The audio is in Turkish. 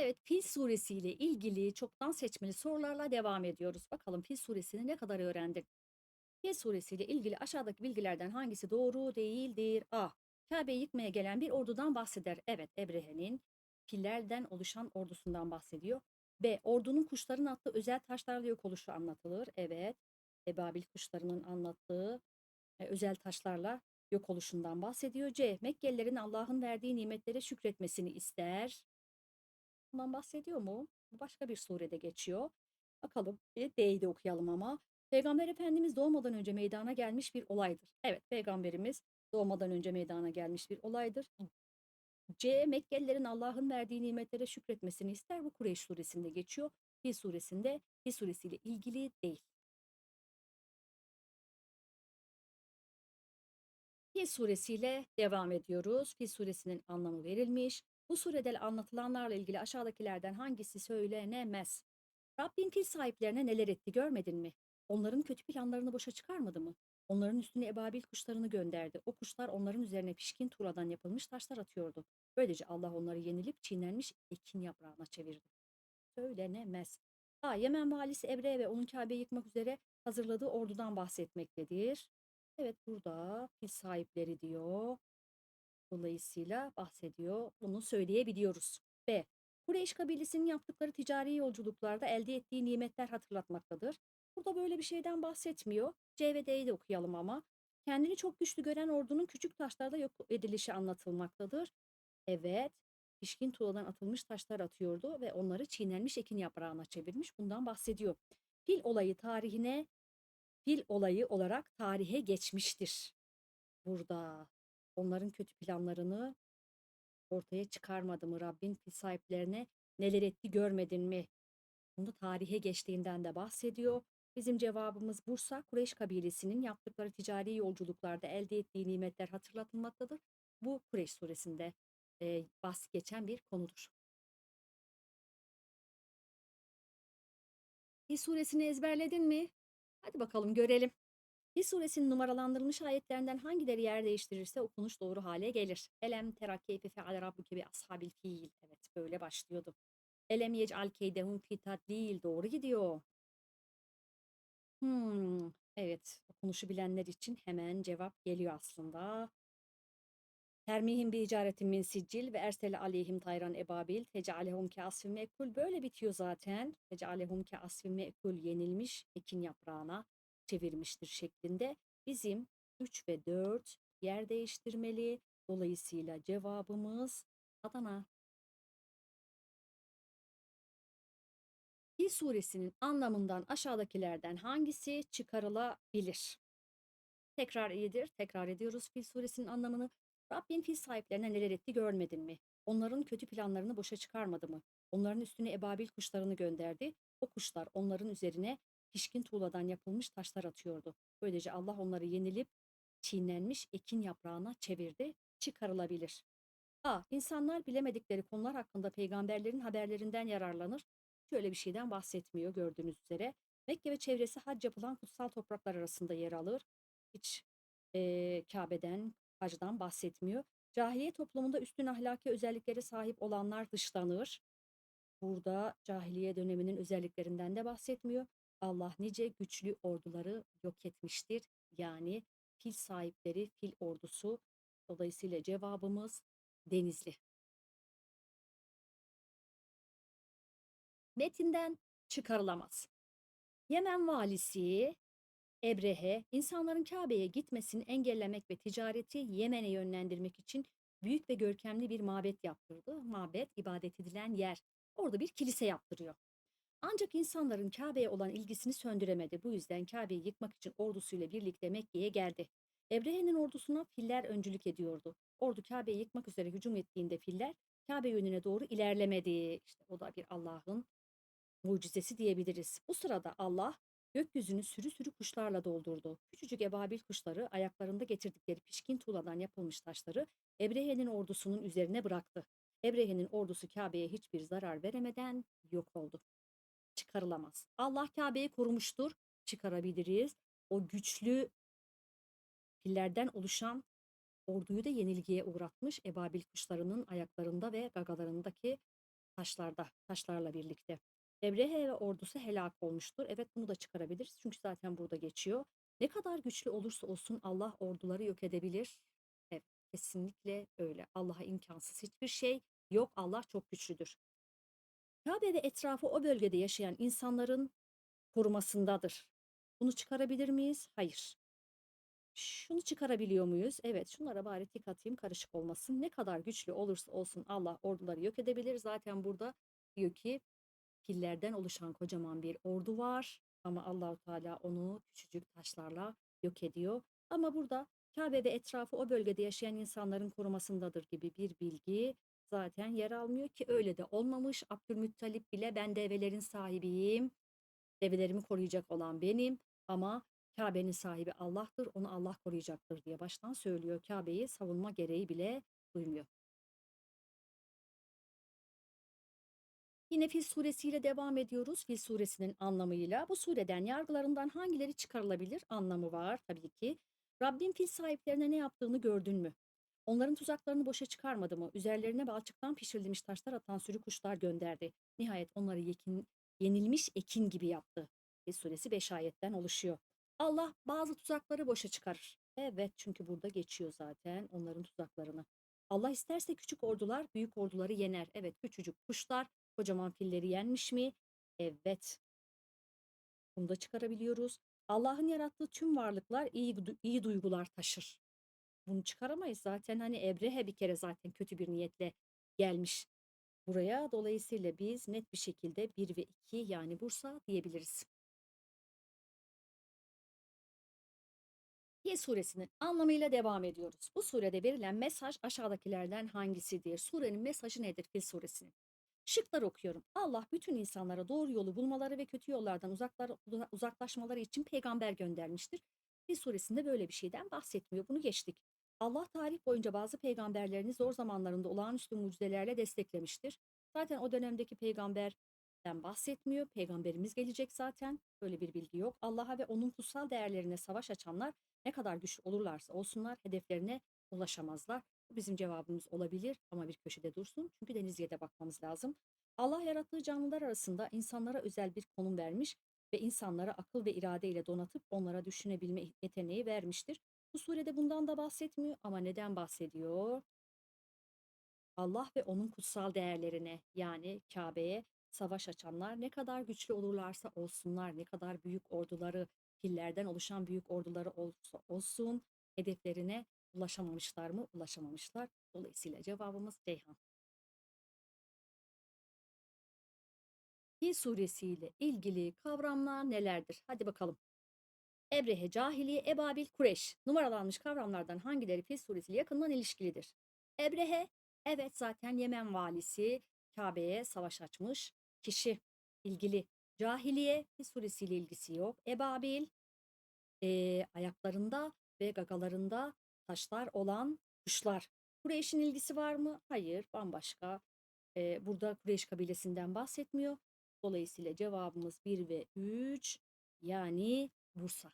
Evet, Fil Suresi ile ilgili çoktan seçmeli sorularla devam ediyoruz. Bakalım Fil Suresini ne kadar öğrendin? Fil Suresi ile ilgili aşağıdaki bilgilerden hangisi doğru değildir? A. Kabe'yi yıkmaya gelen bir ordudan bahseder. Evet, Ebrehe'nin fillerden oluşan ordusundan bahsediyor. B. Ordunun kuşların attığı özel taşlarla yok oluşu anlatılır. Evet, Ebabil kuşlarının anlattığı e, özel taşlarla yok oluşundan bahsediyor. C. Mekkelilerin Allah'ın verdiği nimetlere şükretmesini ister. Bundan bahsediyor mu? Başka bir surede geçiyor. Bakalım bir D'yi de okuyalım ama. Peygamber Efendimiz doğmadan önce meydana gelmiş bir olaydır. Evet, Peygamberimiz doğmadan önce meydana gelmiş bir olaydır. C. Mekkelilerin Allah'ın verdiği nimetlere şükretmesini ister. Bu Kureyş suresinde geçiyor. Fil suresinde Fil suresiyle ilgili değil. Fil suresiyle devam ediyoruz. Fil suresinin anlamı verilmiş. Bu surede anlatılanlarla ilgili aşağıdakilerden hangisi söylenemez? Rabbin fil sahiplerine neler etti görmedin mi? Onların kötü planlarını boşa çıkarmadı mı? Onların üstüne ebabil kuşlarını gönderdi. O kuşlar onların üzerine pişkin tuğladan yapılmış taşlar atıyordu. Böylece Allah onları yenilip çiğnenmiş ekin yaprağına çevirdi. Söylenemez. A. Yemen valisi Ebre'ye ve onun Kabe'yi yıkmak üzere hazırladığı ordudan bahsetmektedir. Evet burada fil sahipleri diyor. Dolayısıyla bahsediyor. Bunu söyleyebiliyoruz. B. Kureyş kabilesinin yaptıkları ticari yolculuklarda elde ettiği nimetler hatırlatmaktadır. Burada böyle bir şeyden bahsetmiyor. C ve D'yi de okuyalım ama. Kendini çok güçlü gören ordunun küçük taşlarda yok edilişi anlatılmaktadır. Evet, pişkin tuğladan atılmış taşlar atıyordu ve onları çiğnenmiş ekin yaprağına çevirmiş. Bundan bahsediyor. Fil olayı tarihine, fil olayı olarak tarihe geçmiştir. Burada onların kötü planlarını ortaya çıkarmadı mı? Rabbin fil sahiplerine neler etti görmedin mi? Bunu tarihe geçtiğinden de bahsediyor. Bizim cevabımız Bursa, Kureyş kabilesinin yaptıkları ticari yolculuklarda elde ettiği nimetler hatırlatılmaktadır. Bu Kureyş suresinde e, bahs geçen bir konudur. Fil suresini ezberledin mi? Hadi bakalım görelim. Fil suresinin numaralandırılmış ayetlerinden hangileri yer değiştirirse okunuş doğru hale gelir. Elem tera keyfe feale rabbuke bi ashabil fil. Evet böyle başlıyordu. Elem yec'al keydehum fi tadlil. Doğru gidiyor. Hmm, evet okunuşu bilenler için hemen cevap geliyor aslında. Termihim bi icaretin min siccil ve ersele aleyhim tayran ebabil tecalehum ke asfin mekul böyle bitiyor zaten. Tecalehum ke asfin mekul yenilmiş ekin yaprağına çevirmiştir şeklinde. Bizim 3 ve 4 yer değiştirmeli. Dolayısıyla cevabımız Adana. Fil suresinin anlamından aşağıdakilerden hangisi çıkarılabilir? Tekrar iyidir. Tekrar ediyoruz Fil suresinin anlamını. Rabbin fil sahiplerine neler etti görmedin mi? Onların kötü planlarını boşa çıkarmadı mı? Onların üstüne ebabil kuşlarını gönderdi. O kuşlar onların üzerine pişkin tuğladan yapılmış taşlar atıyordu. Böylece Allah onları yenilip çiğnenmiş ekin yaprağına çevirdi. Çıkarılabilir. A. İnsanlar bilemedikleri konular hakkında peygamberlerin haberlerinden yararlanır. Şöyle bir şeyden bahsetmiyor gördüğünüz üzere. Mekke ve çevresi hac yapılan kutsal topraklar arasında yer alır. Hiç e, Kabe'den, hacdan bahsetmiyor. Cahiliye toplumunda üstün ahlaki özelliklere sahip olanlar dışlanır. Burada cahiliye döneminin özelliklerinden de bahsetmiyor. Allah nice güçlü orduları yok etmiştir. Yani fil sahipleri, fil ordusu. Dolayısıyla cevabımız Denizli. Metinden çıkarılamaz. Yemen valisi Ebrehe, insanların Kabe'ye gitmesini engellemek ve ticareti Yemen'e yönlendirmek için büyük ve görkemli bir mabet yaptırdı. Mabet, ibadet edilen yer. Orada bir kilise yaptırıyor. Ancak insanların Kabe'ye olan ilgisini söndüremedi. Bu yüzden Kabe'yi yıkmak için ordusuyla birlikte Mekke'ye geldi. Ebrehe'nin ordusuna filler öncülük ediyordu. Ordu Kabe'yi yıkmak üzere hücum ettiğinde filler Kabe yönüne doğru ilerlemedi. İşte o da bir Allah'ın mucizesi diyebiliriz. Bu sırada Allah gökyüzünü sürü sürü kuşlarla doldurdu. Küçücük ebabil kuşları ayaklarında getirdikleri pişkin tuğladan yapılmış taşları Ebrehe'nin ordusunun üzerine bıraktı. Ebrehe'nin ordusu Kabe'ye hiçbir zarar veremeden yok oldu. Çıkarılamaz. Allah Kabe'yi korumuştur. Çıkarabiliriz. O güçlü fillerden oluşan orduyu da yenilgiye uğratmış. Ebabil kuşlarının ayaklarında ve gagalarındaki taşlarda, taşlarla birlikte. Ebrehe ve ordusu helak olmuştur. Evet bunu da çıkarabiliriz çünkü zaten burada geçiyor. Ne kadar güçlü olursa olsun Allah orduları yok edebilir. Evet, kesinlikle öyle. Allah'a imkansız hiçbir şey yok. Allah çok güçlüdür. Kabe ve etrafı o bölgede yaşayan insanların korumasındadır. Bunu çıkarabilir miyiz? Hayır. Şunu çıkarabiliyor muyuz? Evet, şunlara bari tik atayım karışık olmasın. Ne kadar güçlü olursa olsun Allah orduları yok edebilir. Zaten burada diyor ki fillerden oluşan kocaman bir ordu var ama Allahu Teala onu küçücük taşlarla yok ediyor. Ama burada Kabe ve etrafı o bölgede yaşayan insanların korumasındadır gibi bir bilgi zaten yer almıyor ki öyle de olmamış. Abdülmuttalip bile ben develerin sahibiyim. Develerimi koruyacak olan benim ama Kabe'nin sahibi Allah'tır. Onu Allah koruyacaktır diye baştan söylüyor. Kabe'yi savunma gereği bile duymuyor. Yine Fil suresiyle devam ediyoruz. Fil suresinin anlamıyla. Bu sureden yargılarından hangileri çıkarılabilir anlamı var tabii ki. Rabbin fil sahiplerine ne yaptığını gördün mü? Onların tuzaklarını boşa çıkarmadı mı? Üzerlerine balçıktan pişirilmiş taşlar atan sürü kuşlar gönderdi. Nihayet onları yekin, yenilmiş ekin gibi yaptı. Fil suresi 5 ayetten oluşuyor. Allah bazı tuzakları boşa çıkarır. Evet çünkü burada geçiyor zaten onların tuzaklarını. Allah isterse küçük ordular büyük orduları yener. Evet küçücük kuşlar kocaman filleri yenmiş mi? Evet. Bunu da çıkarabiliyoruz. Allah'ın yarattığı tüm varlıklar iyi, iyi duygular taşır. Bunu çıkaramayız zaten hani Ebrehe bir kere zaten kötü bir niyetle gelmiş buraya. Dolayısıyla biz net bir şekilde 1 ve 2 yani Bursa diyebiliriz. Fil suresinin anlamıyla devam ediyoruz. Bu surede verilen mesaj aşağıdakilerden hangisidir? Surenin mesajı nedir Fil suresinin? Şıklar okuyorum. Allah bütün insanlara doğru yolu bulmaları ve kötü yollardan uzaklar, uzaklaşmaları için peygamber göndermiştir. Fil suresinde böyle bir şeyden bahsetmiyor. Bunu geçtik. Allah tarih boyunca bazı peygamberlerini zor zamanlarında olağanüstü mucizelerle desteklemiştir. Zaten o dönemdeki peygamberden bahsetmiyor. Peygamberimiz gelecek zaten. Böyle bir bilgi yok. Allah'a ve onun kutsal değerlerine savaş açanlar ne kadar güçlü olurlarsa olsunlar hedeflerine ulaşamazlar. Bu bizim cevabımız olabilir ama bir köşede dursun. Çünkü Denizli'ye de bakmamız lazım. Allah yarattığı canlılar arasında insanlara özel bir konum vermiş ve insanlara akıl ve irade ile donatıp onlara düşünebilme yeteneği vermiştir. Bu surede bundan da bahsetmiyor ama neden bahsediyor? Allah ve onun kutsal değerlerine yani Kabe'ye savaş açanlar ne kadar güçlü olurlarsa olsunlar, ne kadar büyük orduları, fillerden oluşan büyük orduları olsa olsun hedeflerine ulaşamamışlar mı? Ulaşamamışlar. Dolayısıyla cevabımız Ceyhan. Fil suresiyle ilgili kavramlar nelerdir? Hadi bakalım. Ebrehe, Cahiliye, Ebabil, Kureş. Numaralanmış kavramlardan hangileri Fil suresiyle yakından ilişkilidir? Ebrehe, evet zaten Yemen valisi Kabe'ye savaş açmış kişi ilgili. Cahiliye Fil suresiyle ilgisi yok. Ebabil, e, ayaklarında ve gagalarında taşlar olan kuşlar. Kureyş'in ilgisi var mı? Hayır, bambaşka. E, burada Kureyş kabilesinden bahsetmiyor. Dolayısıyla cevabımız 1 ve 3 yani Bursa.